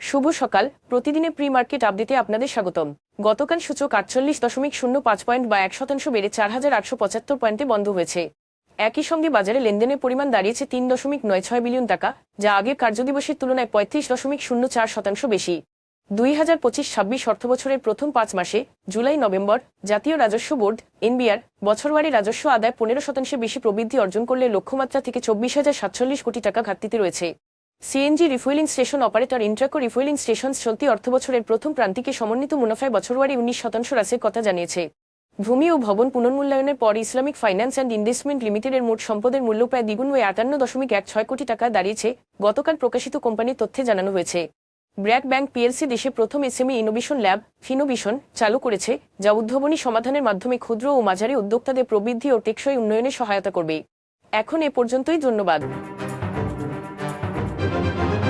শুভ সকাল। প্রতিদিনে pre market আপডেটে আপনাদের স্বাগতম। গতকাল সূচক আটচল্লিশ দশমিক শূন্য পাঁচ পয়েন্ট বা এক শতাংশ বেড়ে চার হাজার আটশো পঁচাত্তর পয়েন্টে বন্ধ হয়েছে। একই সঙ্গে বাজারে লেনদেনের পরিমাণ দাঁড়িয়েছে তিন দশমিক নয় ছয় বিলিয়ন টাকা, যা আগের কার্যদিবসের তুলনায় পঁয়ত্রিশ দশমিক শূন্য চার শতাংশ বেশি। দুই হাজার পঁচিশ ছাব্বিশ অর্থবছরের প্রথম পাঁচ মাসে, জুলাই, নভেম্বর, জাতীয় রাজস্ব বোর্ড, এনবিআর, বছরওয়ারি রাজস্ব আদায় পনেরো শতাংশে বেশি প্রবৃদ্ধি অর্জন করলে লক্ষ্যমাত্রা থেকে চব্বিশ হাজার সাতচল্লিশ কোটি টাকা ঘাটতিতে রয়েছে। CNG refueling station operator Intraco refueling station চলতি অর্থবছরের প্রথম প্রান্তিকে সমন্বিত মুনাফায় বছরওয়ারি উনিশ শতাংশ হ্রাসের কথা জানিয়েছে। ভূমি ও ভবন পুনর্মূল্যায়নের পর ইসলামিক ফাইন্যান্স অ্যান্ড ইনভেস্টমেন্ট লিমিটেডের মোট সম্পদের মূল্য প্রায় দ্বিগুণ হয়ে আটান্ন দশমিক এক ছয় কোটি টাকা দাঁড়িয়েছে, গতকাল প্রকাশিত কোম্পানির তথ্যে জানানো হয়েছে। ব্র্যাক ব্যাংক পিএলসি দেশে প্রথম এসএমই ইনোভেশন ল্যাব, ফিনোভিশন, চালু করেছে, যা উদ্ভাবনী সমাধানের মাধ্যমে ক্ষুদ্র ও মাঝারি উদ্যোক্তাদের প্রবৃদ্ধি ও টেকসই উন্নয়নে সহায়তা করবে। এখন এ পর্যন্তই, ধন্যবাদ। Thank you.